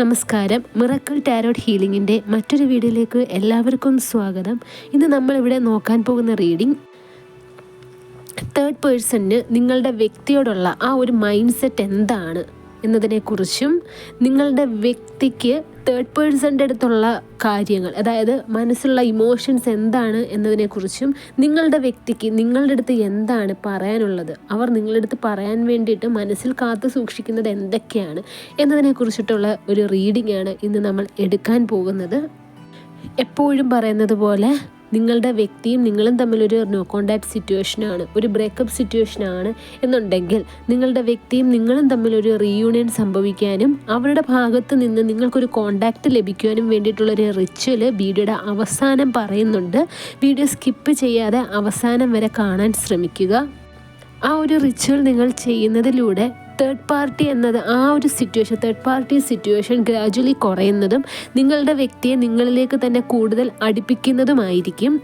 നമസ്കാരം. Miracle tarot ഹീലിംഗിന്റെ മറ്റൊരു വീഡിയോയിലേക്ക് എല്ലാവർക്കും സ്വാഗതം. ഇന്ന് നമ്മളിവിടെ നോക്കാൻ പോകുന്ന റീഡിംഗ് തേർഡ് പേഴ്സണിന് നിങ്ങളുടെ വ്യക്തിയോടുള്ള ആ ഒരു മൈൻഡ് സെറ്റ് എന്താണ് എന്നതിനെക്കുറിച്ചും നിങ്ങളുടെ വ്യക്തിക്ക് തേർഡ് പേഴ്സന്റെ അടുത്തുള്ള കാര്യങ്ങൾ അതായത് മനസ്സിലുള്ള ഇമോഷൻസ് എന്താണ് എന്നതിനെക്കുറിച്ചും നിങ്ങളുടെ വ്യക്തിക്ക് നിങ്ങളുടെ അടുത്ത് എന്താണ് പറയാനുള്ളത് അവർ നിങ്ങളുടെ അടുത്ത് പറയാൻ വേണ്ടിയിട്ട് മനസ്സിൽ കാത്തു സൂക്ഷിക്കുന്നത് എന്തൊക്കെയാണ് എന്നതിനെക്കുറിച്ചിട്ടുള്ള ഒരു റീഡിംഗ് ആണ് ഇന്ന് നമ്മൾ എടുക്കാൻ പോകുന്നത്. എപ്പോഴും പറയുന്നത് പോലെ നിങ്ങളുടെ വ്യക്തിയും നിങ്ങളും തമ്മിലൊരു നോ കോണ്ടാക്ട് സിറ്റുവേഷനാണ് ഒരു ബ്രേക്കപ്പ് സിറ്റുവേഷനാണ് എന്നുണ്ടെങ്കിൽ നിങ്ങളുടെ വ്യക്തിയും നിങ്ങളും തമ്മിലൊരു റീയൂണിയൻ സംഭവിക്കാനും അവരുടെ ഭാഗത്ത് നിന്ന് നിങ്ങൾക്കൊരു കോണ്ടാക്റ്റ് ലഭിക്കുവാനും വേണ്ടിയിട്ടുള്ളൊരു റിച്വൽ വീഡിയോയുടെ അവസാനം പറയുന്നുണ്ട്. വീഡിയോ സ്കിപ്പ് ചെയ്യാതെ അവസാനം വരെ കാണാൻ ശ്രമിക്കുക. ആ ഒരു റിച്വൽ നിങ്ങൾ ചെയ്യുന്നതിലൂടെ തേർഡ് പാർട്ടി എന്നത് ആ ഒരു situation third party situation gradually കുറയുന്നതും നിങ്ങളുടെ വ്യക്തിയെ നിങ്ങളിലേക്ക് തന്നെ കൂടുതൽ അടുപ്പിക്കുന്നതുമായിരിക്കും.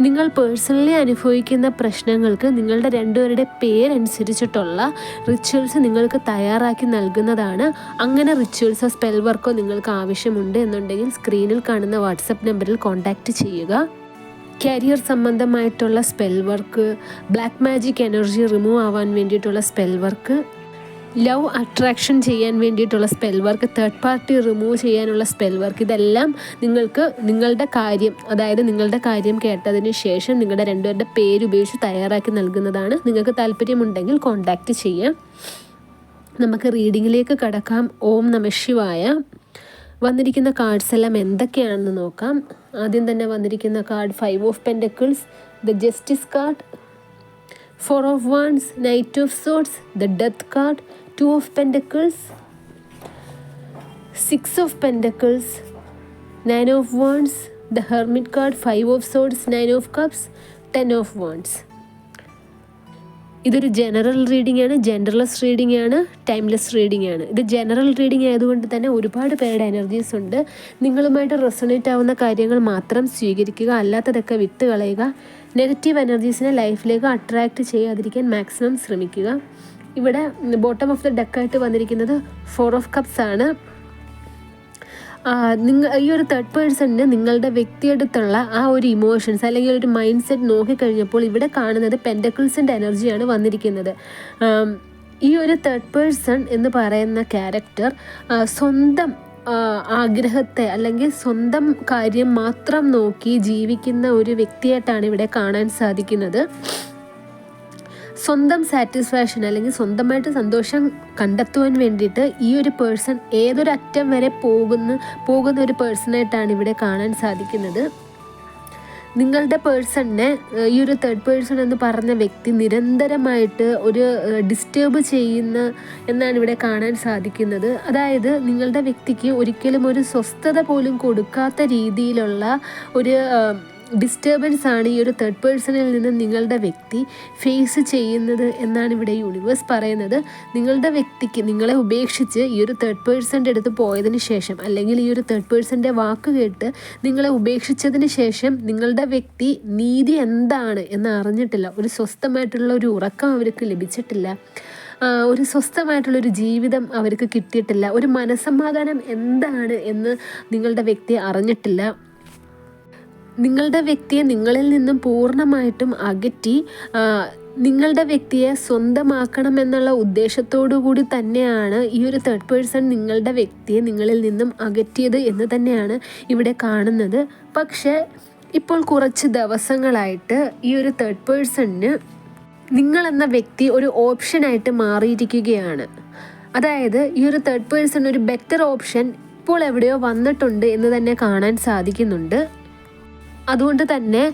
നിങ്ങൾ പേഴ്സണലി അനുഭവിക്കുന്ന പ്രശ്നങ്ങൾക്ക് നിങ്ങളുടെ രണ്ടുപേരുടെ പേരനുസരിച്ചിട്ടുള്ള റിച്വൽസ് നിങ്ങൾക്ക് തയ്യാറാക്കി നൽകുന്നതാണ്. അങ്ങനെ റിച്വൽസോ സ്പെൽ വർക്കോ നിങ്ങൾക്ക് ആവശ്യമുണ്ട് എന്നുണ്ടെങ്കിൽ സ്ക്രീനിൽ കാണുന്ന വാട്സപ്പ് നമ്പറിൽ കോൺടാക്റ്റ് ചെയ്യുക. കരിയർ സംബന്ധമായിട്ടുള്ള spell work black magic energy remove ആവാൻ വേണ്ടിയിട്ടുള്ള സ്പെൽ വർക്ക് ലവ് അട്രാക്ഷൻ ചെയ്യാൻ വേണ്ടിയിട്ടുള്ള spell work third party remove ചെയ്യാനുള്ള സ്പെൽ വർക്ക് ഇതെല്ലാം നിങ്ങൾക്ക് നിങ്ങളുടെ കാര്യം അതായത് നിങ്ങളുടെ കാര്യം കേട്ടതിന് ശേഷം നിങ്ങളുടെ രണ്ടുപേരുടെ പേര് ഉപയോഗിച്ച് തയ്യാറാക്കി നൽകുന്നതാണ്. നിങ്ങൾക്ക് താല്പര്യമുണ്ടെങ്കിൽ കോൺടാക്റ്റ് ചെയ്യാം. നമുക്ക് റീഡിങ്ങിലേക്ക് കടക്കാം. ഓം നമശിവായ വന്നിരിക്കുന്ന കാർഡ്സ് എല്ലാം എന്തൊക്കെയാണെന്ന് നോക്കാം. ആദ്യം തന്നെ വന്നിരിക്കുന്ന card five of pentacles the justice card four of wands knight of swords the death card two of pentacles six of pentacles nine of wands the hermit card five of swords nine of cups ten of wands ഇതൊരു general reading ആണ് genderless reading ആണ് timeless reading ആണ്. ഇത് general reading ആയതുകൊണ്ട് തന്നെ ഒരുപാട് പേരുടെ energies ഉണ്ട്. നിങ്ങളുമായിട്ട് റെസണേറ്റ് ആവുന്ന കാര്യങ്ങൾ മാത്രം സ്വീകരിക്കുക അല്ലാത്തതൊക്കെ വിട്ട് കളയുക നെഗറ്റീവ് എനർജീസിനെ ലൈഫിലേക്ക് അട്രാക്റ്റ് ചെയ്യാതിരിക്കാൻ മാക്സിമം ശ്രമിക്കുക. ഇവിടെ ബോട്ടം ഓഫ് ദ ഡെക്കായിട്ട് വന്നിരിക്കുന്നത് ഫോർ ഓഫ് കപ്സ് ആണ്. നിങ്ങൾ ഈ ഒരു തേർഡ് പേഴ്സണിന് നിങ്ങളുടെ വ്യക്തിയെടുത്തുള്ള ആ ഒരു ഇമോഷൻസ് അല്ലെങ്കിൽ ഒരു മൈൻഡ് സെറ്റ് നോക്കിക്കഴിഞ്ഞപ്പോൾ ഇവിടെ കാണുന്നത് പെൻഡക്കിൾസിന്റെ എനർജിയാണ് വന്നിരിക്കുന്നത്. ഈ ഒരു തേർഡ് പേഴ്സൺ എന്ന് പറയുന്ന ക്യാരക്ടർ സ്വന്തം ആഗ്രഹത്തെ അല്ലെങ്കിൽ സ്വന്തം കാര്യം മാത്രം നോക്കി ജീവിക്കുന്ന ഒരു വ്യക്തിയായിട്ടാണ് ഇവിടെ കാണാൻ സാധിക്കുന്നത്. സ്വന്തം സാറ്റിസ്ഫാക്ഷൻ അല്ലെങ്കിൽ സ്വന്തമായിട്ട് സന്തോഷം കണ്ടെത്തുവാൻ വേണ്ടിയിട്ട് ഈ ഒരു പേഴ്സൺ ഏതൊരു അറ്റം വരെ പോകുന്ന പോകുന്ന ഒരു പേഴ്സണായിട്ടാണ് ഇവിടെ കാണാൻ സാധിക്കുന്നത്. നിങ്ങളുടെ പേഴ്സണിനെ ഈ ഒരു തേർഡ് പേഴ്സൺ എന്ന് പറഞ്ഞ വ്യക്തി നിരന്തരമായിട്ട് ഒരു ഡിസ്റ്റേബ് ചെയ്യുന്ന എന്നാണ് ഇവിടെ കാണാൻ സാധിക്കുന്നത്. അതായത് നിങ്ങളുടെ വ്യക്തിക്ക് ഒരിക്കലും ഒരു സ്വസ്ഥത പോലും കൊടുക്കാത്ത രീതിയിലുള്ള ഒരു ഡിസ്റ്റർബൻസ് ആണ് ഈ ഒരു തേർഡ് പേഴ്സണിൽ നിന്ന് നിങ്ങളുടെ വ്യക്തി ഫേസ് ചെയ്യുന്നത് എന്നാണ് ഇവിടെ യൂണിവേഴ്സ് പറയുന്നത്. നിങ്ങളുടെ വ്യക്തിക്ക് നിങ്ങളെ ഉപേക്ഷിച്ച് ഈ ഒരു തേർഡ് പേഴ്സന്റെ അടുത്ത് പോയതിന് ശേഷം അല്ലെങ്കിൽ ഈ ഒരു തേർഡ് പേഴ്സന്റെ വാക്ക് കേട്ട് നിങ്ങളെ ഉപേക്ഷിച്ചതിന് ശേഷം നിങ്ങളുടെ വ്യക്തി നീതി എന്താണ് എന്ന് അറിഞ്ഞിട്ടില്ല. ഒരു സ്വസ്ഥമായിട്ടുള്ള ഒരു ഉറക്കം അവർക്ക് ലഭിച്ചിട്ടില്ല. ഒരു സ്വസ്ഥമായിട്ടുള്ളൊരു ജീവിതം അവർക്ക് കിട്ടിയിട്ടില്ല. ഒരു മനസ്സമാധാനം എന്താണ് എന്ന് നിങ്ങളുടെ വ്യക്തി അറിഞ്ഞിട്ടില്ല. നിങ്ങളുടെ വ്യക്തിയെ നിങ്ങളിൽ നിന്നും പൂർണമായിട്ടും അകറ്റി നിങ്ങളുടെ വ്യക്തിയെ സ്വന്തമാക്കണം എന്നുള്ള ഉദ്ദേശത്തോടു കൂടി തന്നെയാണ് ഈ ഒരു തേർഡ് പേഴ്സൺ നിങ്ങളുടെ വ്യക്തിയെ നിങ്ങളിൽ നിന്നും അകറ്റിയത് എന്ന് തന്നെയാണ് ഇവിടെ കാണുന്നത്. പക്ഷേ ഇപ്പോൾ കുറച്ച് ദിവസങ്ങളായിട്ട് ഈ ഒരു തേർഡ് പേഴ്സണിന് നിങ്ങളെന്ന വ്യക്തി ഒരു ഓപ്ഷനായിട്ട് മാറിയിരിക്കുകയാണ്. അതായത് ഈ ഒരു തേർഡ് പേഴ്സൺ ഒരു ബെറ്റർ ഓപ്ഷൻ ഇപ്പോൾ എവിടെയോ വന്നിട്ടുണ്ട് എന്ന് തന്നെ കാണാൻ സാധിക്കുന്നുണ്ട്. അതുകൊണ്ട് തന്നെ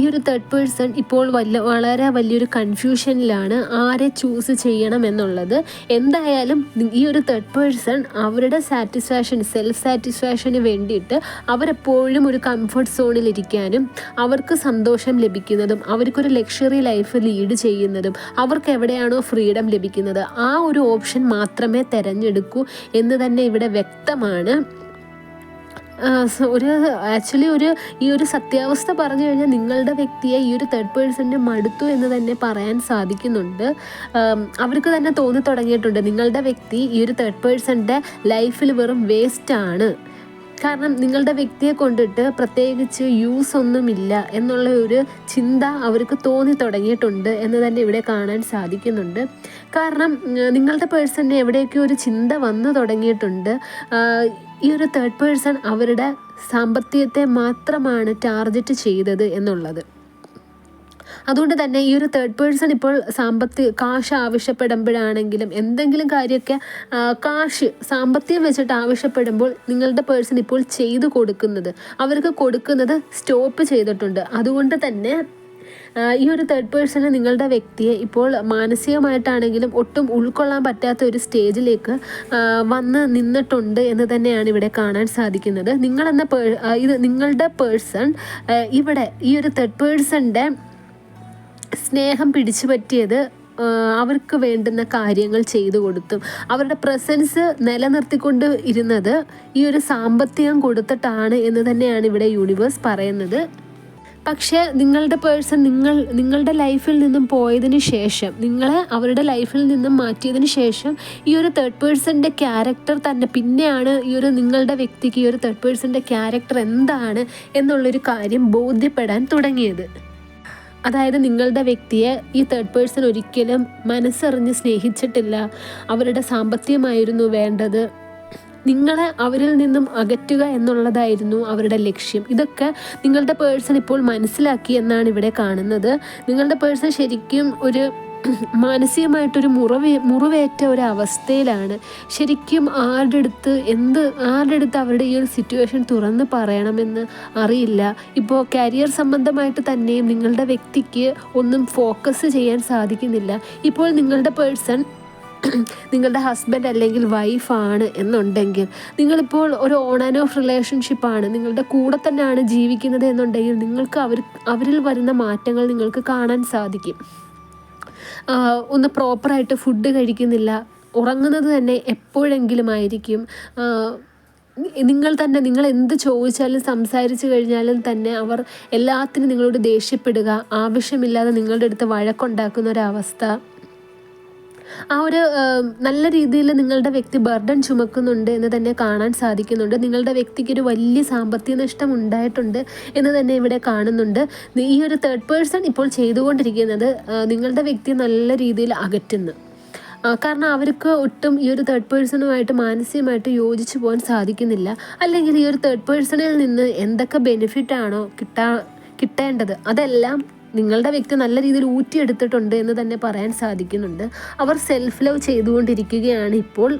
ഈ ഒരു തേർഡ് പേഴ്സൺ ഇപ്പോൾ വല്ല വളരെ വലിയൊരു കൺഫ്യൂഷനിലാണ് ആരെ ചൂസ് ചെയ്യണം എന്നുള്ളത്. എന്തായാലും ഈ ഒരു തേർഡ് പേഴ്സൺ അവരുടെ സാറ്റിസ്ഫാക്ഷൻ സെൽഫ് സാറ്റിസ്ഫാക്ഷന് വേണ്ടിയിട്ട് അവരെപ്പോഴും ഒരു കംഫർട്ട് സോണിൽ ഇരിക്കാനും അവർക്ക് സന്തോഷം ലഭിക്കുന്നതും അവർക്കൊരു ലക്ഷറി ലൈഫ് ലീഡ് ചെയ്യുന്നതും അവർക്ക് എവിടെയാണോ ഫ്രീഡം ലഭിക്കുന്നത് ആ ഒരു ഓപ്ഷൻ മാത്രമേ തിരഞ്ഞെടുക്കൂ എന്ന് തന്നെ ഇവിടെ വ്യക്തമാണ്. ഒരു ആക്ച്വലി ഒരു ഈ ഒരു സത്യാവസ്ഥ പറഞ്ഞു കഴിഞ്ഞാൽ നിങ്ങളുടെ വ്യക്തിയെ ഈ ഒരു തേർഡ് പേഴ്സണിന് മടുത്തു എന്ന് തന്നെ പറയാൻ സാധിക്കുന്നുണ്ട്. അവർക്ക് തന്നെ തോന്നി തുടങ്ങിയിട്ടുണ്ട് നിങ്ങളുടെ വ്യക്തി ഈ ഒരു തേർഡ് പേഴ്സണിന്റെ ലൈഫിൽ വെറും വേസ്റ്റ് ആണ്. കാരണം നിങ്ങളുടെ വ്യക്തിയെ കൊണ്ടിട്ട് പ്രത്യേകിച്ച് യൂസ് ഒന്നുമില്ല എന്നുള്ള ഒരു ചിന്ത അവർക്ക് തോന്നി തുടങ്ങിയിട്ടുണ്ട് എന്ന് തന്നെ ഇവിടെ കാണാൻ സാധിക്കുന്നുണ്ട്. കാരണം നിങ്ങളുടെ പേഴ്സണിന് എവിടെയൊക്കെ ഒരു ചിന്ത വന്നു തുടങ്ങിയിട്ടുണ്ട് ഈ ഒരു തേർഡ് പേഴ്സൺ അവരുടെ സാമ്പത്തികത്തെ മാത്രമാണ് ടാർഗറ്റ് ചെയ്തത് എന്നുള്ളത്. അതുകൊണ്ട് തന്നെ ഈ ഒരു തേർഡ് പേഴ്സൺ ഇപ്പോൾ സാമ്പത്തിക കാശ് ആവശ്യപ്പെടുമ്പോഴാണെങ്കിലും എന്തെങ്കിലും കാര്യമൊക്കെ കാശ് സാമ്പത്തികം വെച്ചിട്ട് ആവശ്യപ്പെടുമ്പോൾ നിങ്ങളുടെ പേഴ്സൺ ഇപ്പോൾ ചെയ്തു കൊടുക്കുന്നത് അവർക്ക് കൊടുക്കുന്നത് സ്റ്റോപ്പ് ചെയ്തിട്ടുണ്ട്. അതുകൊണ്ട് തന്നെ ഈ ഒരു തേർഡ് പേഴ്സണ് നിങ്ങളുടെ വ്യക്തിയെ ഇപ്പോൾ മാനസികമായിട്ടാണെങ്കിലും ഒട്ടും ഉൾക്കൊള്ളാൻ പറ്റാത്ത ഒരു സ്റ്റേജിലേക്ക് വന്ന് നിന്നിട്ടുണ്ട് എന്ന് തന്നെയാണ് ഇവിടെ കാണാൻ സാധിക്കുന്നത്. നിങ്ങളെന്ന പേ ഇത് നിങ്ങളുടെ പേഴ്സൺ ഇവിടെ ഈ ഒരു തേർഡ് പേഴ്സണിന്റെ സ്നേഹം പിടിച്ചു പറ്റിയത് അവർക്ക് വേണ്ടുന്ന കാര്യങ്ങൾ ചെയ്തു കൊടുത്തും. അവരുടെ പ്രസൻസ് നിലനിർത്തിക്കൊണ്ട് ഇരുന്നത് ഈ ഒരു സാമ്പത്തികം കൊടുത്തിട്ടാണ് എന്ന് തന്നെയാണ് ഇവിടെ യൂണിവേഴ്സ് പറയുന്നത്. പക്ഷേ നിങ്ങളുടെ പേഴ്സൺ നിങ്ങൾ നിങ്ങളുടെ ലൈഫിൽ നിന്നും പോയതിന് ശേഷം നിങ്ങളെ അവരുടെ ലൈഫിൽ നിന്നും മാറ്റിയതിന് ശേഷം ഈ ഒരു തേർഡ് പേഴ്സന്റെ ക്യാരക്ടർ തന്നെ പിന്നെയാണ് ഈ ഒരു നിങ്ങളുടെ വ്യക്തിക്ക് ഈ ഒരു തേർഡ് പേഴ്സന്റെ ക്യാരക്ടർ എന്താണ് എന്നുള്ളൊരു കാര്യം ബോധ്യപ്പെടാൻ തുടങ്ങിയത്. അതായത് നിങ്ങളുടെ വ്യക്തിയെ ഈ തേർഡ് പേഴ്സൺ ഒരിക്കലും മനസ്സറിഞ്ഞ് സ്നേഹിച്ചിട്ടില്ല. അവരുടെ സാമ്പത്തികമായിരുന്നു വേണ്ടത്. നിങ്ങളെ അവരിൽ നിന്നും അകറ്റുക എന്നുള്ളതായിരുന്നു അവരുടെ ലക്ഷ്യം. ഇതൊക്കെ നിങ്ങളുടെ പേഴ്സൺ ഇപ്പോൾ മനസ്സിലാക്കി എന്നാണ് ഇവിടെ കാണുന്നത്. നിങ്ങളുടെ പേഴ്സൺ ശരിക്കും ഒരു മാനസികമായിട്ടൊരു മുറിവേ മുറിവേറ്റ ഒരു അവസ്ഥയിലാണ് ശരിക്കും ആരുടെ അടുത്ത് എന്ത് ആരുടെ അടുത്ത് അവരുടെ ഈ ഒരു സിറ്റുവേഷൻ തുറന്ന് പറയണമെന്ന് അറിയില്ല. ഇപ്പോൾ കരിയർ സംബന്ധമായിട്ട് തന്നെയും നിങ്ങളുടെ വ്യക്തിക്ക് ഒന്നും ഫോക്കസ് ചെയ്യാൻ സാധിക്കുന്നില്ല. ഇപ്പോൾ നിങ്ങളുടെ പേഴ്സൺ നിങ്ങളുടെ ഹസ്ബൻഡ് അല്ലെങ്കിൽ വൈഫാണ് എന്നുണ്ടെങ്കിൽ നിങ്ങളിപ്പോൾ ഒരു ഓൺ ആൻഡ് ഓഫ് റിലേഷൻഷിപ്പാണ് നിങ്ങളുടെ കൂടെ തന്നെയാണ് ജീവിക്കുന്നത് എന്നുണ്ടെങ്കിൽ നിങ്ങൾക്ക് അവർ അവരിൽ വരുന്ന മാറ്റങ്ങൾ നിങ്ങൾക്ക് കാണാൻ സാധിക്കും. ഒന്ന് പ്രോപ്പറായിട്ട് ഫുഡ് കഴിക്കുന്നില്ല. ഉറങ്ങുന്നത് തന്നെ എപ്പോഴെങ്കിലും ആയിരിക്കും നിങ്ങൾ തന്നെ നിങ്ങൾ എന്ത് ചോദിച്ചാലും സംസാരിച്ചു കഴിഞ്ഞാലും തന്നെ അവർ എല്ലാത്തിനും നിങ്ങളോട് ദേഷ്യപ്പെടുക. ആവശ്യമില്ലാതെ നിങ്ങളുടെ അടുത്ത് വഴക്കുണ്ടാക്കുന്ന ഒരവസ്ഥ. ആ ഒരു നല്ല രീതിയിൽ നിങ്ങളുടെ വ്യക്തി ബർഡൻ ചുമക്കുന്നുണ്ട് എന്ന് തന്നെ കാണാൻ സാധിക്കുന്നുണ്ട്. നിങ്ങളുടെ വ്യക്തിക്ക് ഒരു വലിയ സാമ്പത്തിക നഷ്ടം ഉണ്ടായിട്ടുണ്ട് എന്ന് തന്നെ ഇവിടെ കാണുന്നുണ്ട്. ഈ ഒരു തേർഡ് പേഴ്സൺ ഇപ്പോൾ ചെയ്തുകൊണ്ടിരിക്കുന്നത് നിങ്ങളുടെ വ്യക്തി നല്ല രീതിയിൽ അകറ്റുന്നു. കാരണം അവർക്ക് ഒട്ടും ഈ ഒരു തേർഡ് പേഴ്സണുമായിട്ട് മാനസികമായിട്ട് യോജിച്ചു പോകാൻ സാധിക്കുന്നില്ല. അല്ലെങ്കിൽ ഈ ഒരു തേർഡ് പേഴ്സണിൽ നിന്ന് എന്തൊക്കെ ബെനിഫിറ്റ് ആണോ കിട്ടാ കിട്ടേണ്ടത് അതെല്ലാം നിങ്ങളുടെ വ്യക്തി നല്ല രീതിയിൽ ഊറ്റിയെടുത്തിട്ടുണ്ട് എന്ന് തന്നെ പറയാൻ സാധിക്കുന്നുണ്ട്. അവർ സെൽഫ് ലവ് ചെയ്തുകൊണ്ടിരിക്കുകയാണ് ഇപ്പോൾ.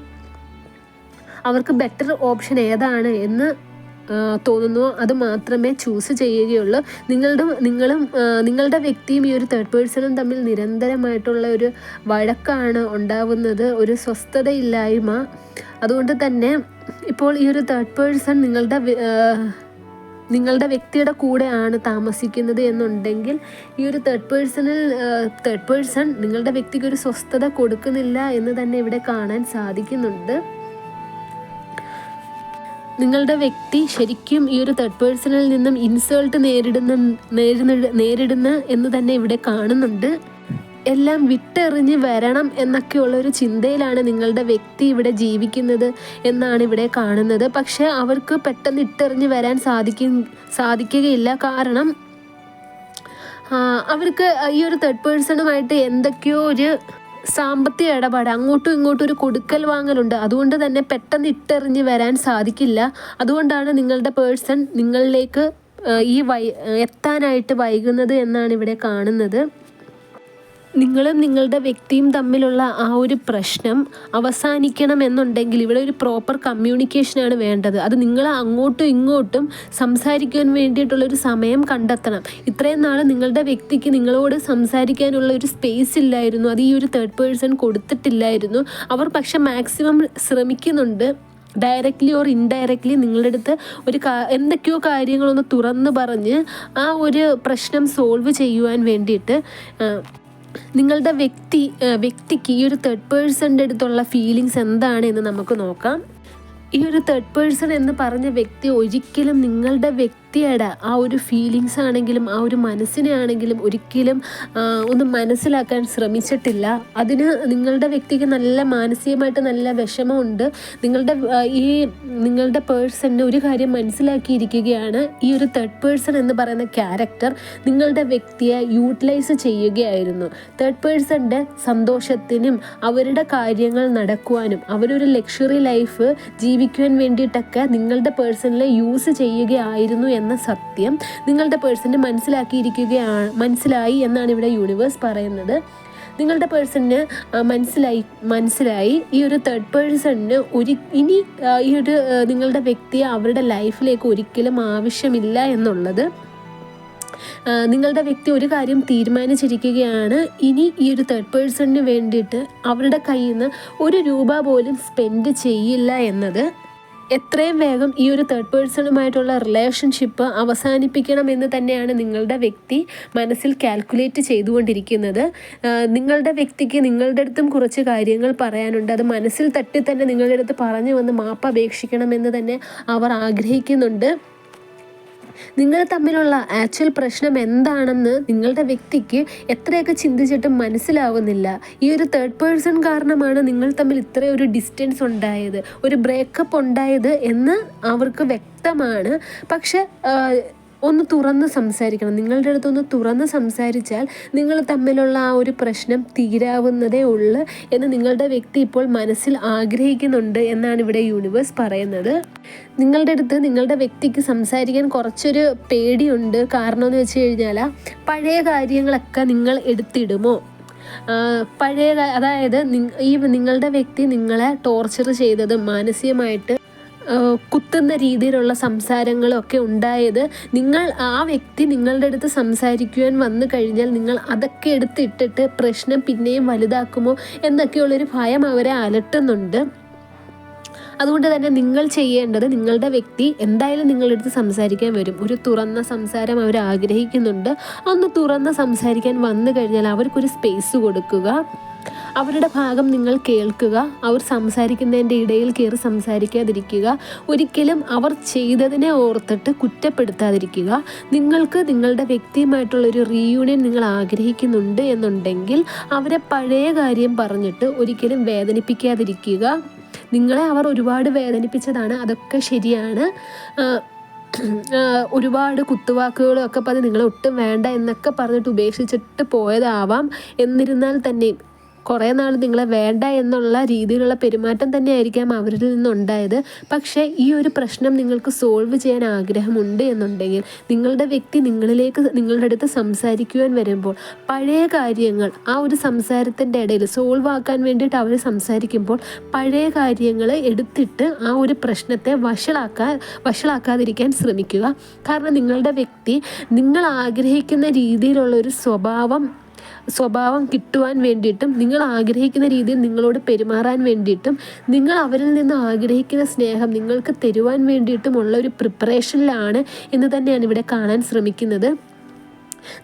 അവർക്ക് ബെറ്റർ ഓപ്ഷൻ ഏതാണ് എന്ന് തോന്നുന്നു. അത് മാത്രമേ ചൂസ് ചെയ്യുകയുള്ളൂ. നിങ്ങളുടെ നിങ്ങളും നിങ്ങളുടെ വ്യക്തിയും ഈ ഒരു തേർഡ് പേഴ്സണും തമ്മിൽ നിരന്തരമായിട്ടുള്ള ഒരു വഴക്കാണ് ഉണ്ടാവുന്നത്. ഒരു സ്വസ്ഥതയില്ലായ്മ. അതുകൊണ്ട് തന്നെ ഇപ്പോൾ ഈ ഒരു തേർഡ് പേഴ്സൺ നിങ്ങളുടെ നിങ്ങളുടെ വ്യക്തിയുടെ കൂടെയാണ് താമസിക്കുന്നത് എന്നുണ്ടെങ്കിൽ ഈ ഒരു തേർഡ് പേഴ്സണിൽ തേർഡ് പേഴ്സൺ നിങ്ങളുടെ വ്യക്തിക്ക് ഒരു സ്വസ്ഥത കൊടുക്കുന്നില്ല എന്ന് തന്നെ ഇവിടെ കാണാൻ സാധിക്കുന്നുണ്ട്. നിങ്ങളുടെ വ്യക്തി ശരിക്കും ഈ ഒരു തേർഡ് പേഴ്സണിൽ നിന്നും ഇൻസൾട്ട് നേരിടുന്ന നേരിടുന്ന എന്ന് തന്നെ ഇവിടെ കാണുന്നുണ്ട്. എല്ലാം വിട്ടെറിഞ്ഞ് വരണം എന്നൊക്കെയുള്ള ഒരു ചിന്തയിലാണ് നിങ്ങളുടെ വ്യക്തി ഇവിടെ ജീവിക്കുന്നത് എന്നാണ് ഇവിടെ കാണുന്നത്. പക്ഷേ അവർക്ക് പെട്ടെന്ന് ഇട്ടെറിഞ്ഞ് വരാൻ സാധിക്കും സാധിക്കുകയില്ല. കാരണം അവർക്ക് ഈ ഒരു തേർഡ് പേഴ്സണുമായിട്ട് എന്തൊക്കെയോ ഒരു സാമ്പത്തിക ഇടപാട് അങ്ങോട്ടും ഇങ്ങോട്ടും ഒരു കൊടുക്കൽ വാങ്ങലുണ്ട്. അതുകൊണ്ട് തന്നെ പെട്ടെന്ന് ഇട്ടെറിഞ്ഞ് വരാൻ സാധിക്കില്ല. അതുകൊണ്ടാണ് നിങ്ങളുടെ പേഴ്സൺ നിങ്ങളിലേക്ക് ഈ വൈ എത്താനായിട്ട് വൈകുന്നത് എന്നാണ് ഇവിടെ കാണുന്നത്. നിങ്ങളും നിങ്ങളുടെ വ്യക്തിയും തമ്മിലുള്ള ആ ഒരു പ്രശ്നം അവസാനിക്കണം എന്നുണ്ടെങ്കിൽ ഇവിടെ ഒരു പ്രോപ്പർ കമ്മ്യൂണിക്കേഷനാണ് വേണ്ടത്. അത് നിങ്ങൾ അങ്ങോട്ടും ഇങ്ങോട്ടും സംസാരിക്കാൻ വേണ്ടിയിട്ടുള്ളൊരു സമയം കണ്ടെത്തണം. ഇത്രയും നാൾ നിങ്ങളുടെ വ്യക്തിക്ക് നിങ്ങളോട് സംസാരിക്കാനുള്ള ഒരു സ്പേസ് ഇല്ലായിരുന്നു. അത് ഈ ഒരു തേർഡ് പേഴ്സൺ കൊടുത്തിട്ടില്ലായിരുന്നു. അവർ പക്ഷെ മാക്സിമം ശ്രമിക്കുന്നുണ്ട്. ഡയറക്റ്റ്ലി ഓർ ഇൻഡയറക്റ്റ്ലി നിങ്ങളുടെ അടുത്ത് ഒരു എന്തൊക്കെയോ കാര്യങ്ങളൊന്ന് തുറന്ന് പറഞ്ഞ് ആ ഒരു പ്രശ്നം സോൾവ് ചെയ്യുവാൻ വേണ്ടിയിട്ട് നിങ്ങളുടെ വ്യക്തി വ്യക്തിക്ക് ഈ ഒരു തേർഡ് പേഴ്സന്റെ അടുത്തുള്ള ഫീലിങ്സ് എന്താണ് എന്ന് നമുക്ക് നോക്കാം. ഈ ഒരു തേർഡ് പേഴ്സൺ എന്ന് പറഞ്ഞ വ്യക്തി ഒരിക്കലും നിങ്ങളുടെ വ്യക്തിയുടെ ആ ഒരു ഫീലിങ്സ് ആണെങ്കിലും ആ ഒരു മനസ്സിനെ ആണെങ്കിലും ഒരിക്കലും ഒന്ന് മനസ്സിലാക്കാൻ ശ്രമിച്ചിട്ടില്ല. അതിന് നിങ്ങളുടെ വ്യക്തിക്ക് നല്ല മാനസികമായിട്ട് നല്ല വിഷമമുണ്ട്. നിങ്ങളുടെ ഈ നിങ്ങളുടെ പേഴ്സണിന് ഒരു കാര്യം മനസ്സിലാക്കിയിരിക്കുകയാണ്. ഈ ഒരു തേർഡ് പേഴ്സൺ എന്ന് പറയുന്ന ക്യാരക്ടർ നിങ്ങളുടെ വ്യക്തിയെ യൂട്ടിലൈസ് ചെയ്യുകയായിരുന്നു. തേർഡ് പേഴ്സണിന്റെ സന്തോഷത്തിനും അവരുടെ കാര്യങ്ങൾ നടക്കുവാനും അവരൊരു ലക്ഷറി ലൈഫ് ജീവി ജീവിക്കുവാൻ വേണ്ടിയിട്ടൊക്കെ നിങ്ങളുടെ പേഴ്സണിനെ യൂസ് ചെയ്യുകയായിരുന്നു എന്ന സത്യം നിങ്ങളുടെ പേഴ്സണിന് മനസ്സിലാക്കിയിരിക്കുകയാണ് മനസ്സിലായി എന്നാണ് ഇവിടെ യൂണിവേഴ്സ് പറയുന്നത്. നിങ്ങളുടെ പേഴ്സണിന് മനസ്സിലായി മനസ്സിലായി. ഈ ഒരു തേർഡ് പേഴ്സണിന് ഒരു ഇനി ഈ ഒരു നിങ്ങളുടെ വ്യക്തിയെ അവരുടെ ലൈഫിലേക്ക് ഒരിക്കലും ആവശ്യമില്ല എന്നുള്ളത് നിങ്ങളുടെ വ്യക്തി ഒരു കാര്യം തീരുമാനിച്ചിരിക്കുകയാണ്. ഇനി ഈ ഒരു തേർഡ് പേഴ്സണിന് വേണ്ടിയിട്ട് അവരുടെ കയ്യിൽ നിന്ന് ഒരു രൂപ പോലും സ്പെൻഡ് ചെയ്യില്ല എന്നത് എത്രയും വേഗം ഈ ഒരു തേർഡ് പേഴ്സണുമായിട്ടുള്ള റിലേഷൻഷിപ്പ് അവസാനിപ്പിക്കണം എന്ന് തന്നെയാണ് നിങ്ങളുടെ വ്യക്തി മനസ്സിൽ കാൽക്കുലേറ്റ് ചെയ്തുകൊണ്ടിരിക്കുന്നത്. നിങ്ങളുടെ വ്യക്തിക്ക് നിങ്ങളുടെ അടുത്തും കുറച്ച് കാര്യങ്ങൾ പറയാനുണ്ട്. അത് മനസ്സിൽ തട്ടി തന്നെ നിങ്ങളുടെ അടുത്ത് പറഞ്ഞു വന്ന് മാപ്പ് അപേക്ഷിക്കണമെന്ന് തന്നെ അവർ ആഗ്രഹിക്കുന്നുണ്ട്. നിങ്ങൾ തമ്മിലുള്ള ആക്ച്വൽ പ്രശ്നം എന്താണെന്ന് നിങ്ങളുടെ വ്യക്തിക്ക് എത്രയൊക്കെ ചിന്തിച്ചിട്ടും മനസ്സിലാവുന്നില്ല. ഈ ഒരു തേർഡ് പേഴ്സൺ കാരണമാണ് നിങ്ങൾ തമ്മിൽ ഇത്രയൊരു ഡിസ്റ്റൻസ് ഉണ്ടായത് ഒരു ബ്രേക്കപ്പ് ഉണ്ടായത് എന്ന് അവർക്ക് വ്യക്തമാണ്. പക്ഷെ ഒന്ന് തുറന്ന് സംസാരിക്കണം. നിങ്ങളുടെ അടുത്ത് ഒന്ന് തുറന്ന് സംസാരിച്ചാൽ നിങ്ങൾ തമ്മിലുള്ള ആ ഒരു പ്രശ്നം തീരാവുന്നതേ ഉള്ളൂ എന്ന് നിങ്ങളുടെ വ്യക്തി ഇപ്പോൾ മനസ്സിൽ ആഗ്രഹിക്കുന്നുണ്ട് എന്നാണ് ഇവിടെ യൂണിവേഴ്സ് പറയുന്നത്. നിങ്ങളുടെ അടുത്ത് നിങ്ങളുടെ വ്യക്തിക്ക് സംസാരിക്കാൻ കുറച്ചൊരു പേടിയുണ്ട്. കാരണം എന്ന് വെച്ച് കഴിഞ്ഞാൽ പഴയ കാര്യങ്ങളൊക്കെ നിങ്ങൾ എടുത്തിടുമോ? പഴയ അതായത് ഈ നിങ്ങളുടെ വ്യക്തി നിങ്ങളെ ടോർച്ചർ ചെയ്തത് മാനസികമായിട്ട് കുത്തുന്ന രീതിയിലുള്ള സംസാരങ്ങളൊക്കെ ഉണ്ടായത് നിങ്ങൾ ആ വ്യക്തി നിങ്ങളുടെ അടുത്ത് സംസാരിക്കുവാൻ വന്നു കഴിഞ്ഞാൽ നിങ്ങൾ അതൊക്കെ എടുത്തിട്ടിട്ട് പ്രശ്നം പിന്നെയും വലുതാക്കുമോ എന്നൊക്കെയുള്ളൊരു ഭയം അവരെ അലട്ടുന്നുണ്ട്. അതുകൊണ്ട് തന്നെ നിങ്ങൾ ചെയ്യേണ്ടത് നിങ്ങളുടെ വ്യക്തി എന്തായാലും നിങ്ങളുടെ അടുത്ത് സംസാരിക്കാൻ വരും. ഒരു തുറന്ന സംസാരം അവർ ആഗ്രഹിക്കുന്നുണ്ട്. ഒന്ന് തുറന്ന് സംസാരിക്കാൻ വന്നു കഴിഞ്ഞാൽ അവർക്കൊരു സ്പേസ് കൊടുക്കുക. അവരുടെ ഭാഗം നിങ്ങൾ കേൾക്കുക അവർ സംസാരിക്കുന്നതിന്റെ ഇടയിൽ കയറി സംസാരിക്കാതിരിക്കുക. ഒരിക്കലും അവർ ചെയ്തതിനെ ഓർത്തിട്ട് കുറ്റപ്പെടുത്താതിരിക്കുക. നിങ്ങൾക്ക് നിങ്ങളുടെ വ്യക്തിയുമായിട്ടുള്ളൊരു റീയൂണിയൻ നിങ്ങൾ ആഗ്രഹിക്കുന്നുണ്ട് എന്നുണ്ടെങ്കിൽ അവരെ പഴയ കാര്യം പറഞ്ഞിട്ട് ഒരിക്കലും വേദനിപ്പിക്കാതിരിക്കുക. നിങ്ങളെ അവർ ഒരുപാട് വേദനിപ്പിച്ചതാണ് അതൊക്കെ ശരിയാണ്. ഒരുപാട് കുത്തുവാക്കുകളൊക്കെ പറഞ്ഞ് നിങ്ങളെ ഒട്ടും വേണ്ട എന്നൊക്കെ പറഞ്ഞിട്ട് ഉപേക്ഷിച്ചിട്ട് പോയതാവാം. എന്നിരുന്നാൽ തന്നെയും കുറേ നാൾ നിങ്ങളെ വേണ്ട എന്നുള്ള രീതിയിലുള്ള പെരുമാറ്റം തന്നെയായിരിക്കാം അവരിൽ നിന്നുണ്ടായത്. പക്ഷേ ഈ ഒരു പ്രശ്നം നിങ്ങൾക്ക് സോൾവ് ചെയ്യാൻ ആഗ്രഹമുണ്ട് എന്നുണ്ടെങ്കിൽ നിങ്ങളുടെ വ്യക്തി നിങ്ങളിലേക്ക് നിങ്ങളുടെ അടുത്ത് സംസാരിക്കുവാൻ വരുമ്പോൾ പഴയ കാര്യങ്ങൾ ആ ഒരു സംസാരത്തിന്റെ ഇടയിൽ സോൾവ് ആക്കാൻ വേണ്ടിയിട്ട് അവർ സംസാരിക്കുമ്പോൾ പഴയ കാര്യങ്ങൾ എടുത്തിട്ട് ആ ഒരു പ്രശ്നത്തെ വഷളാക്കാൻ വഷളാക്കാതിരിക്കാൻ ശ്രമിക്കുക. കാരണം നിങ്ങളുടെ വ്യക്തി നിങ്ങൾ ആഗ്രഹിക്കുന്ന രീതിയിലുള്ള ഒരു സ്വഭാവം സ്വഭാവം കിട്ടുവാൻ വേണ്ടിയിട്ടും നിങ്ങൾ ആഗ്രഹിക്കുന്ന രീതിയിൽ നിങ്ങളോട് പെരുമാറാൻ വേണ്ടിയിട്ടും നിങ്ങൾ അവരിൽ നിന്ന് ആഗ്രഹിക്കുന്ന സ്നേഹം നിങ്ങൾക്ക് തരുവാൻ വേണ്ടിയിട്ടുമുള്ള ഒരു പ്രിപ്പറേഷനിലാണ് എന്ന് തന്നെയാണ് ഇവിടെ കാണാൻ ശ്രമിക്കുന്നത്.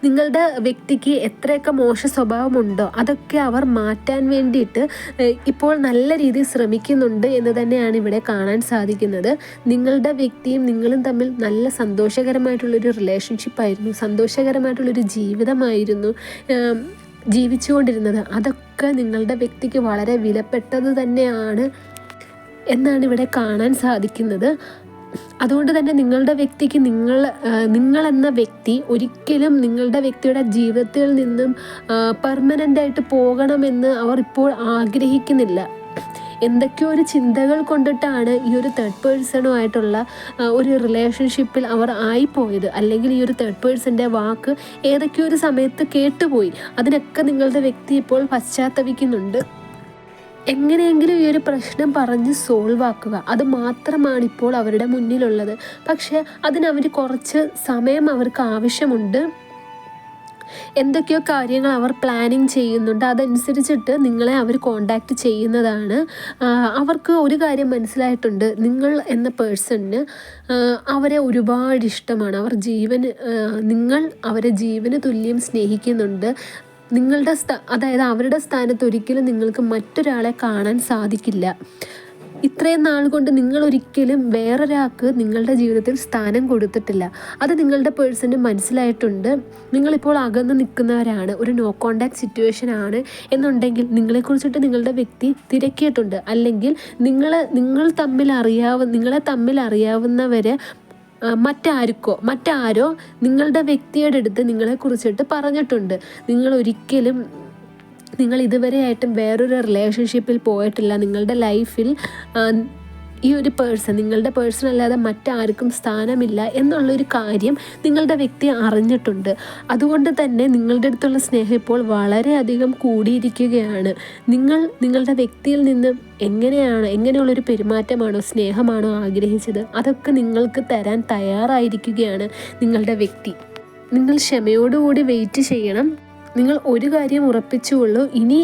നിങ്ങളുടെ വ്യക്തിക്ക് എത്രയൊക്കെ മോശ സ്വഭാവമുണ്ടോ അതൊക്കെ അവർ മാറ്റാൻ വേണ്ടിയിട്ട് ഇപ്പോൾ നല്ല രീതിയിൽ ശ്രമിക്കുന്നുണ്ട് എന്ന് തന്നെയാണ് ഇവിടെ കാണാൻ സാധിക്കുന്നത്. നിങ്ങളുടെ വ്യക്തിയും നിങ്ങളും തമ്മിൽ നല്ല സന്തോഷകരമായിട്ടുള്ളൊരു റിലേഷൻഷിപ്പായിരുന്നു സന്തോഷകരമായിട്ടുള്ളൊരു ജീവിതമായിരുന്നു ജീവിച്ചുകൊണ്ടിരുന്നത്. അതൊക്കെ നിങ്ങളുടെ വ്യക്തിക്ക് വളരെ വിലപ്പെട്ടത് തന്നെയാണ് എന്നാണ് ഇവിടെ കാണാൻ സാധിക്കുന്നത്. അതുകൊണ്ട് തന്നെ നിങ്ങളുടെ വ്യക്തിക്ക് നിങ്ങൾ നിങ്ങളെന്ന വ്യക്തി ഒരിക്കലും നിങ്ങളുടെ വ്യക്തിയുടെ ജീവിതത്തിൽ നിന്നും പെർമനന്റായിട്ട് പോകണമെന്ന് അവർ ഇപ്പോൾ ആഗ്രഹിക്കുന്നില്ല. എന്തൊക്കെയോ ഒരു ചിന്തകൾ കൊണ്ടിട്ടാണ് ഈ ഒരു തേർഡ് പേഴ്സണുമായിട്ടുള്ള ഒരു റിലേഷൻഷിപ്പിൽ അവർ ആയിപ്പോയത്. അല്ലെങ്കിൽ ഈ ഒരു തേർഡ് പേഴ്സന്റെ വാക്ക് ഏതൊക്കെയോ ഒരു സമയത്ത് കേട്ടുപോയി. അതിനൊക്കെ നിങ്ങളുടെ വ്യക്തി ഇപ്പോൾ പശ്ചാത്തപിക്കുന്നുണ്ട്. എങ്ങനെയെങ്കിലും ഈ ഒരു പ്രശ്നം പറഞ്ഞ് സോൾവ് ആക്കുക. അത് മാത്രമാണ് ഇപ്പോൾ അവരുടെ മുന്നിലുള്ളത്. പക്ഷേ അതിനവർ കുറച്ച് സമയം അവർക്ക് ആവശ്യമുണ്ട്. എന്തൊക്കെയോ കാര്യങ്ങൾ അവർ പ്ലാനിങ് ചെയ്യുന്നുണ്ട്. അതനുസരിച്ചിട്ട് നിങ്ങളെ അവർ കോണ്ടാക്ട് ചെയ്യുന്നതാണ്. അവർക്ക് ഒരു കാര്യം മനസ്സിലായിട്ടുണ്ട്. നിങ്ങൾ എന്ന പേഴ്സണിന് അവരെ ഒരുപാട് ഇഷ്ടമാണ്. അവർ ജീവൻ നിങ്ങൾ അവരെ ജീവന് തുല്യം സ്നേഹിക്കുന്നുണ്ട്. നിങ്ങളുടെ അതായത് അവരുടെ സ്ഥാനത്ത് ഒരിക്കലും നിങ്ങൾക്ക് മറ്റൊരാളെ കാണാൻ സാധിക്കില്ല. ഇത്രയും നാൾ കൊണ്ട് നിങ്ങൾ ഒരിക്കലും വേറൊരാൾക്ക് നിങ്ങളുടെ ജീവിതത്തിൽ സ്ഥാനം കൊടുത്തിട്ടില്ല. അത് നിങ്ങളുടെ പേഴ്സണ് മനസ്സിലായിട്ടുണ്ട്. നിങ്ങളിപ്പോൾ അകന്ന് നിൽക്കുന്നവരാണ്. ഒരു നോ കോണ്ടാക്ട് സിറ്റുവേഷൻ ആണ് എന്നുണ്ടെങ്കിൽ നിങ്ങളെക്കുറിച്ചിട്ട് നിങ്ങളുടെ വ്യക്തി തിരക്കിയിട്ടുണ്ട്. അല്ലെങ്കിൽ നിങ്ങൾ നിങ്ങൾ തമ്മിൽ അറിയാവുന്ന നിങ്ങളെ തമ്മിൽ അറിയാവുന്നവർ മറ്റാർക്കോ മറ്റാരോ നിങ്ങളുടെ വ്യക്തിയുടെ അടുത്ത് നിങ്ങളെ കുറിച്ചിട്ട് പറഞ്ഞിട്ടുണ്ട്. നിങ്ങൾ ഒരിക്കലും നിങ്ങൾ ഇതുവരെയായിട്ടും വേറൊരു റിലേഷൻഷിപ്പിൽ പോയിട്ടില്ല. നിങ്ങളുടെ ലൈഫിൽ ഈ ഒരു പേഴ്സൺ നിങ്ങളുടെ പേഴ്സൺ അല്ലാതെ മറ്റാർക്കും സ്ഥാനമില്ല എന്നുള്ളൊരു കാര്യം നിങ്ങളുടെ വ്യക്തി അറിഞ്ഞിട്ടുണ്ട്. അതുകൊണ്ട് തന്നെ നിങ്ങളുടെ അടുത്തുള്ള സ്നേഹം ഇപ്പോൾ വളരെയധികം കൂടിയിരിക്കുകയാണ്. നിങ്ങൾ നിങ്ങളുടെ വ്യക്തിയിൽ നിന്ന് എങ്ങനെയാണ് എങ്ങനെയുള്ളൊരു പെരുമാറ്റമാണോ സ്നേഹമാണോ ആഗ്രഹിച്ചത്? അതൊക്കെ നിങ്ങൾക്ക് തരാൻ തയ്യാറായിരിക്കുകയാണ് നിങ്ങളുടെ വ്യക്തി. നിങ്ങൾ ക്ഷമയോടുകൂടി വെയിറ്റ് ചെയ്യണം. നിങ്ങൾ ഒരു കാര്യം ഉറപ്പിച്ചുകൊള്ളൂ. ഇനി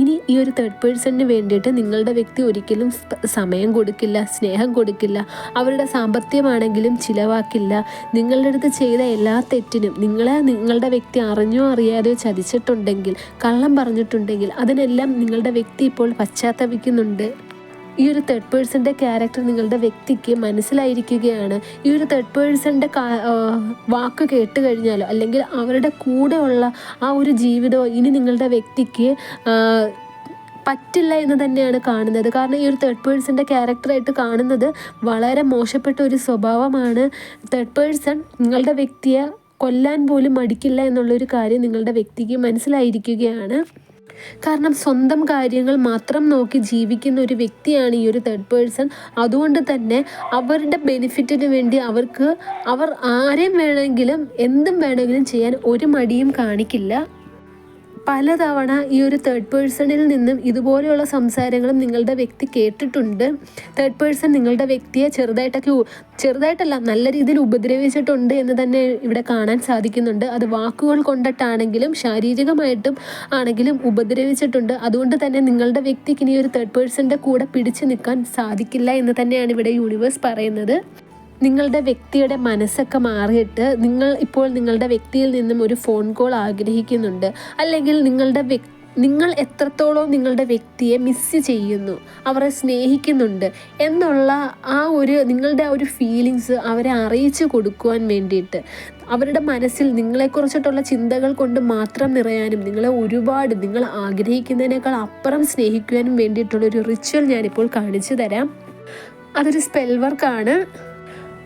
ഇനി ഈ ഒരു തേർഡ് പേഴ്സണിന് വേണ്ടിയിട്ട് നിങ്ങളുടെ വ്യക്തി ഒരിക്കലും സമയം കൊടുക്കില്ല സ്നേഹം കൊടുക്കില്ല അവരുടെ സാമ്പത്തികമാണെങ്കിലും ചിലവാക്കില്ല. നിങ്ങളുടെ അടുത്ത് ചെയ്ത എല്ലാ തെറ്റിനും നിങ്ങളെ നിങ്ങളുടെ വ്യക്തി അറിഞ്ഞോ അറിയാതെയോ ചതിച്ചിട്ടുണ്ടെങ്കിൽ കള്ളം പറഞ്ഞിട്ടുണ്ടെങ്കിൽ അതിനെല്ലാം നിങ്ങളുടെ വ്യക്തി ഇപ്പോൾ പശ്ചാത്തപിക്കുന്നുണ്ട്. ഈ ഒരു തേർഡ് പേഴ്സന്റെ ക്യാരക്ടർ നിങ്ങളുടെ വ്യക്തിക്ക് മനസ്സിലായിരിക്കുകയാണ്. ഈ ഒരു തേർഡ് പേഴ്സന്റെ വാക്ക് കേട്ട് കഴിഞ്ഞാലോ അല്ലെങ്കിൽ അവരുടെ കൂടെയുള്ള ആ ഒരു ജീവിതമോ ഇനി നിങ്ങളുടെ വ്യക്തിക്ക് പറ്റില്ല എന്ന് തന്നെയാണ് കാണുന്നത്. കാരണം ഈ ഒരു തേർഡ് പേഴ്സന്റെ ക്യാരക്ടറായിട്ട് കാണുന്നത് വളരെ മോശപ്പെട്ട ഒരു സ്വഭാവമാണ്. തേർഡ് പേഴ്സൺ നിങ്ങളുടെ വ്യക്തിയെ കൊല്ലാൻ പോലും മടിക്കില്ല എന്നുള്ളൊരു കാര്യം നിങ്ങളുടെ വ്യക്തിക്ക് മനസ്സിലായിരിക്കുകയാണ്. കാരണം സ്വന്തം കാര്യങ്ങൾ മാത്രം നോക്കി ജീവിക്കുന്ന ഒരു വ്യക്തിയാണ് ഈ ഒരു തേർഡ് പേഴ്സൺ അതുകൊണ്ട് തന്നെ അവരുടെ ബെനിഫിറ്റിന് വേണ്ടി അവർക്ക് അവർ ആരെയും വേണമെങ്കിലും എന്തും വേണമെങ്കിലും ചെയ്യാൻ ഒരു മടിയും കാണിക്കില്ല. പലതവണ ഈ ഒരു തേർഡ് പേഴ്സണിൽ നിന്നും ഇതുപോലെയുള്ള സംസാരങ്ങളും നിങ്ങളുടെ വ്യക്തി കേട്ടിട്ടുണ്ട്. തേർഡ് പേഴ്സൺ നിങ്ങളുടെ വ്യക്തിയെ ചെറുതായിട്ടൊക്കെ ചെറുതായിട്ടല്ല നല്ല രീതിയിൽ ഉപദ്രവിച്ചിട്ടുണ്ട് എന്ന് തന്നെ ഇവിടെ കാണാൻ സാധിക്കുന്നുണ്ട്. അത് വാക്കുകൾ കൊണ്ടിട്ടാണെങ്കിലും ശാരീരികമായിട്ടും ആണെങ്കിലും ഉപദ്രവിച്ചിട്ടുണ്ട്. അതുകൊണ്ട് തന്നെ നിങ്ങളുടെ വ്യക്തിക്ക് ഇനി ഒരു തേർഡ് പേഴ്സന്റെ കൂടെ പിടിച്ചു നിൽക്കാൻ സാധിക്കില്ല എന്ന് തന്നെയാണ് ഇവിടെ യൂണിവേഴ്സ് പറയുന്നത്. നിങ്ങളുടെ വ്യക്തിയുടെ മനസ്സൊക്കെ മാറിയിട്ട് നിങ്ങൾ ഇപ്പോൾ നിങ്ങളുടെ വ്യക്തിയിൽ നിന്നും ഒരു ഫോൺ കോൾ ആഗ്രഹിക്കുന്നുണ്ട്. അല്ലെങ്കിൽ നിങ്ങളുടെ വ്യക്തി നിങ്ങൾ എത്രത്തോളം നിങ്ങളുടെ വ്യക്തിയെ മിസ് ചെയ്യുന്നു അവരെ സ്നേഹിക്കുന്നുണ്ട് എന്നുള്ള ആ ഒരു നിങ്ങളുടെ ആ ഒരു ഫീലിങ്സ് അവരെ അറിയിച്ചു കൊടുക്കുവാൻ വേണ്ടിയിട്ട്. അവരുടെ മനസ്സിൽ നിങ്ങളെക്കുറിച്ചിട്ടുള്ള ചിന്തകൾ കൊണ്ട് മാത്രം നിറയാനും നിങ്ങളെ ഒരുപാട് നിങ്ങൾ ആഗ്രഹിക്കുന്നതിനേക്കാൾ അപ്പുറം സ്നേഹിക്കുവാനും വേണ്ടിയിട്ടുള്ളൊരു റിച്വൽ ഞാനിപ്പോൾ കാണിച്ചു തരാം. അതൊരു സ്പെൽ വർക്കാണ്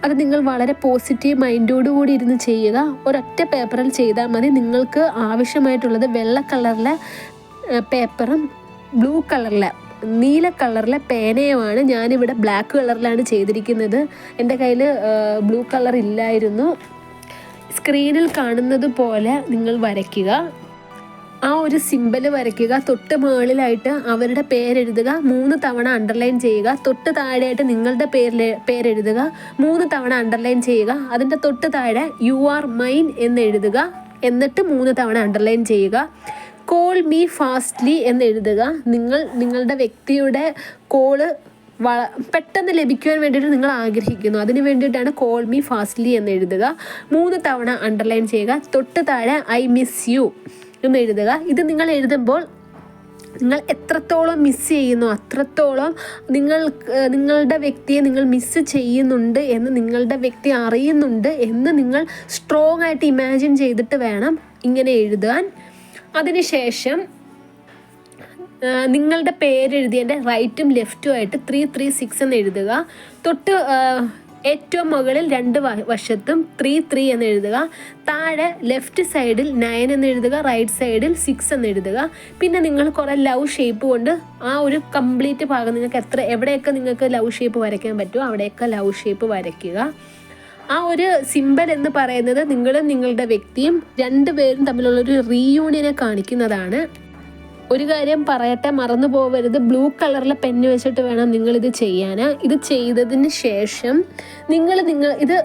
അത് നിങ്ങൾ വളരെ പോസിറ്റീവ് മൈൻഡോടുകൂടി ഇരുന്ന് ചെയ്യുക. ഒരൊറ്റ പേപ്പറിൽ ചെയ്താൽ മതി. നിങ്ങൾക്ക് ആവശ്യമായിട്ടുള്ളത് വെള്ള കളറിലെ പേപ്പറും ബ്ലൂ കളറിലെ നീല കളറിലെ പേനയുമാണ് ഞാനിവിടെ ബ്ലാക്ക് കളറിലാണ് ചെയ്തിരിക്കുന്നത്. എന്റെ കയ്യിൽ ബ്ലൂ കളർ ഇല്ലായിരുന്നു. സ്ക്രീനിൽ കാണുന്നത് പോലെ നിങ്ങൾ വരയ്ക്കുക. ആ ഒരു സിമ്പൽ വരയ്ക്കുക. തൊട്ട് മുകളിലായിട്ട് അവരുടെ പേരെഴുതുക. മൂന്ന് തവണ അണ്ടർലൈൻ ചെയ്യുക. തൊട്ട് താഴെയായിട്ട് നിങ്ങളുടെ പേര് പേരെഴുതുക. മൂന്ന് തവണ അണ്ടർലൈൻ ചെയ്യുക. അതിന്റെ തൊട്ട് താഴെ യു ആർ മൈൻ എന്ന് എഴുതുക. എന്നിട്ട് മൂന്ന് തവണ അണ്ടർലൈൻ ചെയ്യുക. കോൾ മീ ഫാസ്റ്റ്ലി എന്ന് എഴുതുക. നിങ്ങൾ നിങ്ങളുടെ വ്യക്തിയുടെ കോൾ വള പെട്ടെന്ന് ലഭിക്കുവാൻ വേണ്ടിയിട്ട് നിങ്ങൾ ആഗ്രഹിക്കുന്നു. അതിന് വേണ്ടിയിട്ടാണ് കോൾ മീ ഫാസ്റ്റ്ലി എന്ന് എഴുതുക. മൂന്ന് തവണ അണ്ടർലൈൻ ചെയ്യുക. തൊട്ട് താഴെ ഐ മിസ് യു എന്ന് എഴുതുക. ഇത് നിങ്ങൾ എഴുതുമ്പോൾ നിങ്ങൾ എത്രത്തോളം മിസ് ചെയ്യുന്നു അത്രത്തോളം നിങ്ങൾ നിങ്ങളുടെ വ്യക്തിയെ നിങ്ങൾ മിസ് ചെയ്യുന്നുണ്ട് എന്ന് നിങ്ങളുടെ വ്യക്തി അറിയുന്നുണ്ട് എന്ന് നിങ്ങൾ സ്ട്രോങ് ആയിട്ട് ഇമാജിൻ ചെയ്തിട്ട് വേണം ഇങ്ങനെ എഴുതാൻ. അതിനുശേഷം നിങ്ങളുടെ പേരെഴുതിയതിന്റെ റൈറ്റും ലെഫ്റ്റും ആയിട്ട് ത്രീ ത്രീ സിക്സ് എന്ന് എഴുതുക. തൊട്ട് ഏറ്റവും മുകളിൽ രണ്ട് വശത്തും ത്രീ ത്രീ എന്ന് എഴുതുക. താഴെ ലെഫ്റ്റ് സൈഡിൽ നയൻ എന്ന് എഴുതുക. റൈറ്റ് സൈഡിൽ സിക്സ് എന്ന് എഴുതുക. പിന്നെ നിങ്ങൾ കുറേ ലവ് ഷേപ്പ് കൊണ്ട് ആ ഒരു കംപ്ലീറ്റ് ഭാഗം നിങ്ങൾക്ക് എത്ര എവിടെയൊക്കെ നിങ്ങൾക്ക് ലവ് ഷേപ്പ് വരയ്ക്കാൻ പറ്റുമോ അവിടെയൊക്കെ ലവ് ഷേപ്പ് വരയ്ക്കുക. ആ ഒരു സിമ്പൽ എന്ന് പറയുന്നത് നിങ്ങളും നിങ്ങളുടെ വ്യക്തിയും രണ്ടുപേരും തമ്മിലുള്ള ഒരു റീയൂണിയനെ കാണിക്കുന്നതാണ്. ഒരു കാര്യം പറയട്ടെ മറന്നു പോകരുത് ബ്ലൂ കളറിലെ പെന്ന് വെച്ചിട്ട് വേണം നിങ്ങളിത് ചെയ്യാൻ ഇത് ചെയ്തതിന് ശേഷം നിങ്ങൾ നിങ്ങൾ ഇത്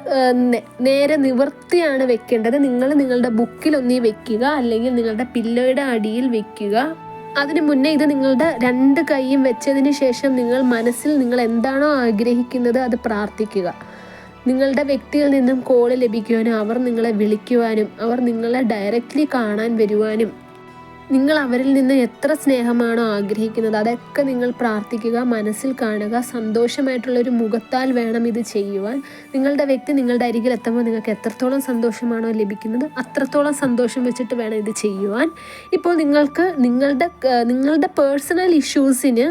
നേരെ നിവൃത്തിയാണ് വെക്കേണ്ടത്. നിങ്ങൾ നിങ്ങളുടെ ബുക്കിൽ ഒന്നീ വെക്കുക അല്ലെങ്കിൽ നിങ്ങളുടെ പില്ലോയുടെ അടിയിൽ വെക്കുക. അതിനു മുന്നേ ഇത് നിങ്ങളുടെ രണ്ട് കൈയും വെച്ചതിന് ശേഷം നിങ്ങൾ മനസ്സിൽ നിങ്ങൾ എന്താണോ ആഗ്രഹിക്കുന്നത് അത് പ്രാർത്ഥിക്കുക. നിങ്ങളുടെ വ്യക്തിയിൽ നിന്നും കോൾ ലഭിക്കുവാനും അവർ നിങ്ങളെ വിളിക്കുവാനും അവർ നിങ്ങളെ ഡയറക്റ്റ്ലി കാണാൻ വരുവാനും നിങ്ങൾ അവരിൽ നിന്ന് എത്ര സ്നേഹമാണോ ആഗ്രഹിക്കുന്നത് അതൊക്കെ നിങ്ങൾ പ്രാർത്ഥിക്കുക മനസ്സിൽ കാണുക സന്തോഷമായിട്ടുള്ള ഒരു മുഖത്താൽ വേണം ഇത് ചെയ്യുവാൻ. നിങ്ങളുടെ വ്യക്തി നിങ്ങളുടെ അരികിൽ എത്തുമ്പോൾ നിങ്ങൾക്ക് എത്രത്തോളം സന്തോഷമാണോ ലഭിക്കുന്നത് അത്രത്തോളം സന്തോഷം വെച്ചിട്ട് വേണം ഇത് ചെയ്യുവാൻ. ഇപ്പോൾ നിങ്ങൾക്ക് നിങ്ങളുടെ നിങ്ങളുടെ പേഴ്സണൽ ഇഷ്യൂസിന്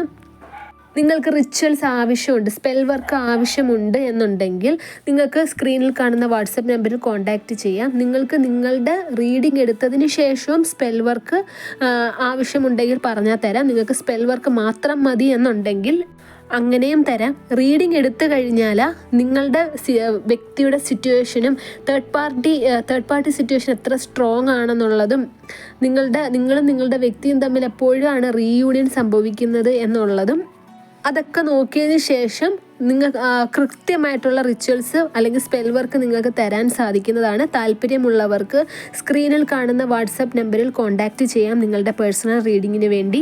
നിങ്ങൾക്ക് റിച്വൽസ് ആവശ്യമുണ്ട് സ്പെൽ വർക്ക് ആവശ്യമുണ്ട് എന്നുണ്ടെങ്കിൽ നിങ്ങൾക്ക് സ്ക്രീനിൽ കാണുന്ന വാട്സപ്പ് നമ്പറിൽ കോൺടാക്റ്റ് ചെയ്യാം. നിങ്ങൾക്ക് നിങ്ങളുടെ റീഡിംഗ് എടുത്തതിന് ശേഷവും സ്പെൽ വർക്ക് ആവശ്യമുണ്ടെങ്കിൽ പറഞ്ഞാൽ തരാം. നിങ്ങൾക്ക് സ്പെൽ വർക്ക് മാത്രം മതി എന്നുണ്ടെങ്കിൽ അങ്ങനെയും തരാം. റീഡിംഗ് എടുത്തു കഴിഞ്ഞാൽ നിങ്ങളുടെ വ്യക്തിയുടെ സിറ്റുവേഷനും third party third party situation എത്ര സ്ട്രോങ് ആണെന്നുള്ളതും നിങ്ങളുടെ നിങ്ങളും നിങ്ങളുടെ വ്യക്തിയും തമ്മിൽ എപ്പോഴാണ് റീയൂണിയൻ സംഭവിക്കുന്നത് എന്നുള്ളതും അതൊക്കെ നോക്കിയതിന് ശേഷം നിങ്ങൾ കൃത്യമായിട്ടുള്ള റിച്വൽസ് അല്ലെങ്കിൽ സ്പെൽ വർക്ക് നിങ്ങൾക്ക് തരാൻ സാധിക്കുന്നതാണ്. താല്പര്യമുള്ളവർക്ക് സ്ക്രീനിൽ കാണുന്ന വാട്സപ്പ് നമ്പറിൽ കോൺടാക്റ്റ് ചെയ്യാം നിങ്ങളുടെ പേഴ്സണൽ റീഡിങ്ങിന് വേണ്ടി.